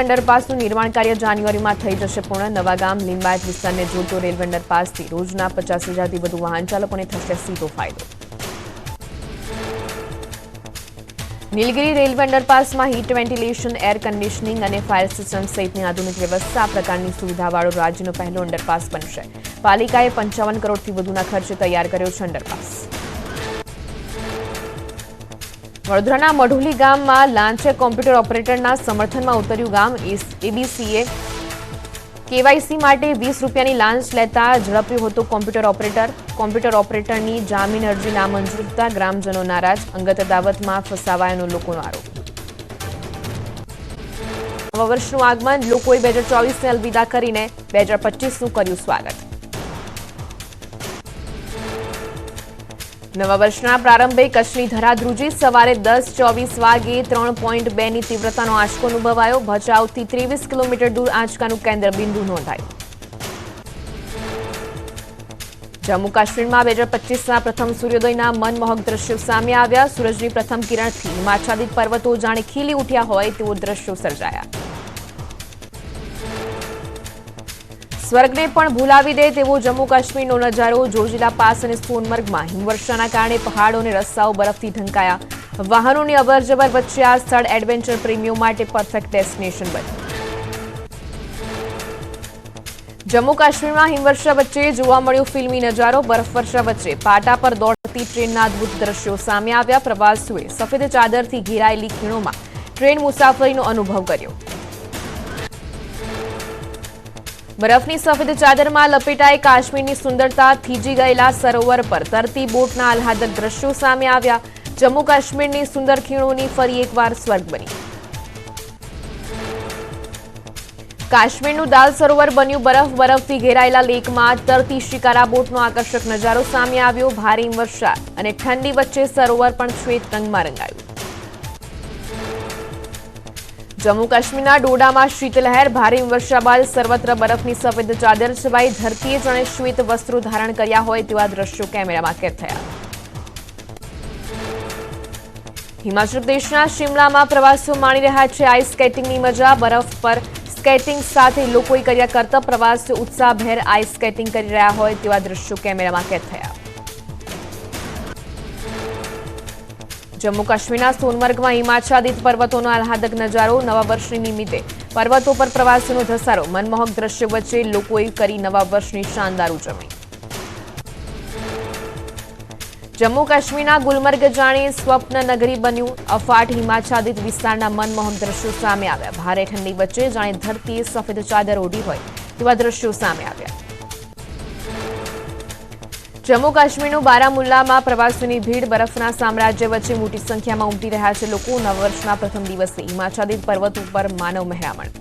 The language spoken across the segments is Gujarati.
અંડરપાસનું નિર્માણ કાર્ય જાન્યુઆરીમાં થઈ જશે પૂર્ણ. નવાગામ લિંબાયત વિસ્તારને જોડતો રેલવે અંડરપાસથી રોજના પચાસ હજારથી વધુ વાહન ચાલકોને થશે સીધો ફાયદો. નીલગીરી રેલવે અંડરપાસમાં હીટ વેન્ટિલેશન, એર કન્ડિશનિંગ અને ફાયર સિસ્ટમ સહિતની આધુનિક વ્યવસ્થા પ્રકારની સુવિધાવાળો રાજ્યનો પહેલો અંડરપાસ બનશે. પાલિકાએ પંચાવન કરોડથી વધુના ખર્ચે તૈયાર કર્યો છે અંડરપાસ. વડોદરાના મઢુલી ગામમાં લાંચે કોમ્પ્યુટર ઓપરેટરના સમર્થનમાં ઉતર્યું ગામ. એબીસીએ કેવાયસી માટે વીસ રૂપિયાની લાંચ લેતા ઝડપ્યું હતું કોમ્પ્યુટર ઓપરેટર. કોમ્પ્યુટર ઓપરેટરની જામીન અરજી નામંજૂર થતા ગ્રામજનો નારાજ. અંગત અદાવતમાં ફસાવાયાનો લોકોનો આરોપ. નવા વર્ષનું આગમન. લોકોએ બે હજાર ચોવીસને અલવિદા કરીને બે હજાર પચીસનું કર્યું સ્વાગત. નવા વર્ષના પ્રારંભે કચ્છની ધરાધ્રુજી સવારે દસ, ચોવીસ વાગે ત્રણ પોઈન્ટ બેની તીવ્રતાનો આંચકો અનુભવાયો. ભચાઉથી ત્રેવીસ કિલોમીટર દૂર આંચકાનું કેન્દ્ર બિંદુ નોંધાયું. જમ્મુ કાશ્મીરમાં બે હજાર પચીસના પ્રથમ સૂર્યોદયના મનમોહક દ્રશ્યો સામે આવ્યા. સૂરજની પ્રથમ કિરણથી હિમાચ્છાદિત પર્વતો જાણે ખીલી ઉઠ્યા હોય તેવો દ્રશ્યો સર્જાયા. સ્વર્ગને પણ ભૂલાવી દે તેવો જમ્મુ કાશ્મીરનો નજારો જોજીલા પાસ અને સોનમર્ગમાં હિમવર્ષાના કારણે પહાડો અને રસ્તાઓ બરફથી ઢંકાયા. વાહનોની અવરજવર વચ્ચે આ સ્થળ એડવેન્ચર પ્રેમીઓ માટે પરફેક્ટ ડેસ્ટિનેશન બન્યું. જમ્મુ કાશ્મીરમાં હિમવર્ષા વચ્ચે જોવા મળ્યો ફિલ્મી નજારો. બરફવર્ષા વચ્ચે પાટા પર દોડતી ટ્રેનના અદભુત દ્રશ્યો સામે આવ્યા. પ્રવાસીઓએ સફેદ ચાદરથી ઘેરાયેલી ખીણોમાં ટ્રેન મુસાફરીનો અનુભવ કર્યો. બરફની સફેદ ચાદરમાં લપેટાઈ કાશ્મીરની સુંદરતા થીજી ગયેલા સરોવર પર તરતી બોટના આહલાદક દ્રશ્યો સામે આવ્યા. જમ્મુ કાશ્મીરની સુંદર ખીણોની ફરી એકવાર સ્વર્ગ બની. કાશ્મીરનું દાલ સરોવર બન્યું બરફ. બરફથી ઘેરાયેલા લેકમાં તરતી શિકારા બોટનો આકર્ષક નજારો સામે આવ્યો. ભારે વર્ષા અને ઠંડી વચ્ચે સરોવર પણ શ્વેત રંગમાં રંગાયું. જમ્મુ કાશ્મીરના ડોડામાં શીતલહેર, ભારે વર્ષા બાદ સર્વત્ર બરફની સફેદ ચાદર છવાઈ ધરતીએ જણે શ્વેત વસ્ત્રો ધારણ કર્યા હોય તેવા દ્રશ્યો કેમેરામાં કેદ થયા. હિમાચલ પ્રદેશના શિમલામાં પ્રવાસીઓ માણી રહ્યા છે આઈસ સ્કેટિંગની મજા. બરફ પર સ્કેટિંગ સાથે લોકોએ કર્યા કરતા પ્રવાસીઓ ઉત્સાહભેર આઈસ સ્કેટિંગ કરી રહ્યા હોય તેવા દ્રશ્યો કેમેરામાં કેદ થયા. જમ્મુ કાશ્મીરના સોનમર્ગમાં હિમાચ્છાદિત પર્વતોનો આહલાદક નજારો નવા વર્ષની નિમિત્તે. પર્વતો પર પ્રવાસીઓનો ધસારો, મનમોહક દ્રશ્ય વચ્ચે લોકોએ કરી નવા વર્ષની શાનદાર ઉજવણી. જમ્મુ કાશ્મીરના ગુલમર્ગ જાણે સ્વપ્ન નગરી બન્યું. અફાટ હિમાચ્છાદિત વિસ્તારના મનમોહક દ્રશ્યો સામે આવ્યા. ભારે ઠંડી વચ્ચે જાણે ધરતીએ સફેદ ચાદર ઓઢી હોય તેવા દ્રશ્યો સામે આવ્યા. જમ્મુ કાશ્મીરનું બારામુલ્લામાં પ્રવાસીઓની ભીડ બરફના સામ્રાજ્ય વચ્ચે મોટી સંખ્યામાં ઉમટી રહ્યા છે લોકો. નવ વર્ષના પ્રથમ દિવસે હિમાચ્છાદિત પર્વત ઉપર માનવ મહેરામણ.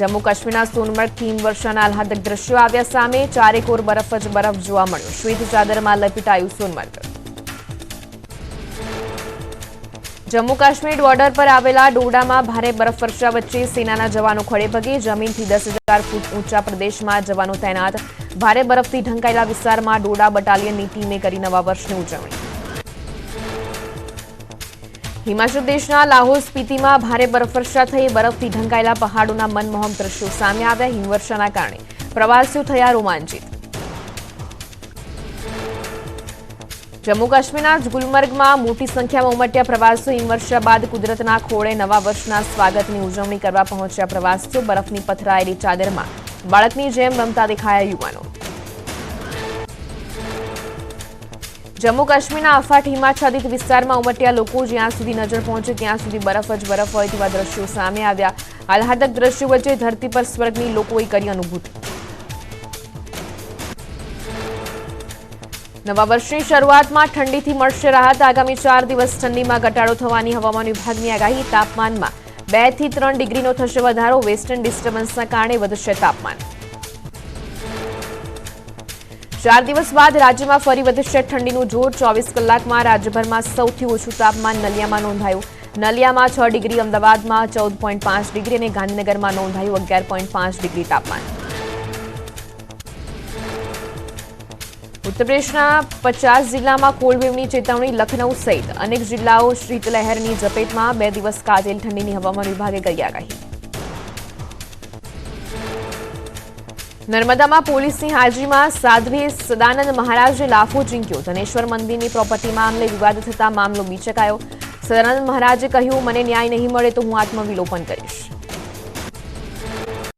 જમ્મુ કાશ્મીરના સોનમર્ગ થીમ વર્ષાના આહલાદક દ્રશ્યો આવ્યા સામે ચારેકોર બરફ જ બરફ જોવા મળ્યો. શ્વેત ચાદરમાં લપેટાયું સોનમર્ગ. જમ્મુ કાશ્મીર બોર્ડર પર આવેલા ડોડામાં ભારે બરફવર્ષા વચ્ચે સેનાના જવાનો ખડેપગે જમીનથી દસ હજાર ફૂટ ઊંચા પ્રદેશમાં જવાનો તૈનાત. ભારે બરફથી ઢંકાયેલા વિસ્તારમાં ડોડા બટાલિયનની ટીમે કરી નવા વર્ષની ઉજવણી. હિમાચલ પ્રદેશના લાહોર સ્પીતિમાં ભારે બરફવર્ષા થઈ. બરફથી ઢંકાયેલા પહાડોના મનમોહક દ્રશ્યો સામે આવ્યા. હિમવર્ષાના કારણે પ્રવાસીઓ થયા રોમાંચિત. જમ્મુ કાશ્મીરના ગુલમર્ગમાં મોટી સંખ્યામાં ઉમટ્યા પ્રવાસીઓ હિમવર્ષા બાદ કુદરતના ખોળે નવા વર્ષના સ્વાગતની ઉજવણી કરવા પહોંચ્યા પ્રવાસીઓ બરફની પથરાયેલી ચાદરમાં. બાળકની જેમ રમતા દેખાયા યુવાનો. જમ્મુ કાશ્મીરના અફાટ હિમાચ્છાદિત વિસ્તારમાં ઉમટ્યા લોકો જ્યાં સુધી નજર પહોંચે ત્યાં સુધી બરફ જ બરફ હોય તેવા દ્રશ્યો સામે આવ્યા. આહલાદક દ્રશ્યો વચ્ચે ધરતી પર સ્વર્ગની લોકોએ કરી અનુભૂતિ. નવા વર્ષની શરૂઆતમાં ઠંડીથી મળશે રાહત. આગામી ચાર દિવસ ઠંડીમાં ઘટાડો થવાની હવામાન વિભાગની આગાહી. તાપમાનમાં બેથી ત્રણ ડિગ્રીનો થશે વધારો. વેસ્ટર્ન ડિસ્ટર્બન્સના કારણે વધશે તાપમાન. ચાર દિવસ બાદ રાજ્યમાં ફરી વધશે ઠંડીનું જોર. ચોવીસ કલાકમાં રાજ્યભરમાં સૌથી ઓછું તાપમાન નલિયામાં નોંધાયું. નલિયામાં છ ડિગ્રી, અમદાવાદમાં ચૌદ પોઈન્ટ પાંચ ડિગ્રી અને ગાંધીનગરમાં નોંધાયું અગિયાર પોઈન્ટ પાંચ ડિગ્રી તાપમાન. ઉત્તર પ્રદેશના પચાસ જિલ્લામાં કોલ્ડવેવની ચેતવણી લખનૌ સહિત અનેક જિલ્લાઓ શીતલહેરની ઝપેટમાં બે દિવસ કાજેલ ઠંડીની હવામાન વિભાગે કરી આગાહી નર્મદામાં પોલીસની હાજરીમાં સાધ્વી સદાનંદ મહારાજે લાફો ઝીંક્યો ધનેશ્વર મંદિરની પ્રોપર્ટી મામલે વિવાદ થતા મામલો બીચકાયો. સદાનંદ મહારાજે કહ્યું, મને ન્યાય નહીં મળે તો હું આત્મવિલોપન કરીશ.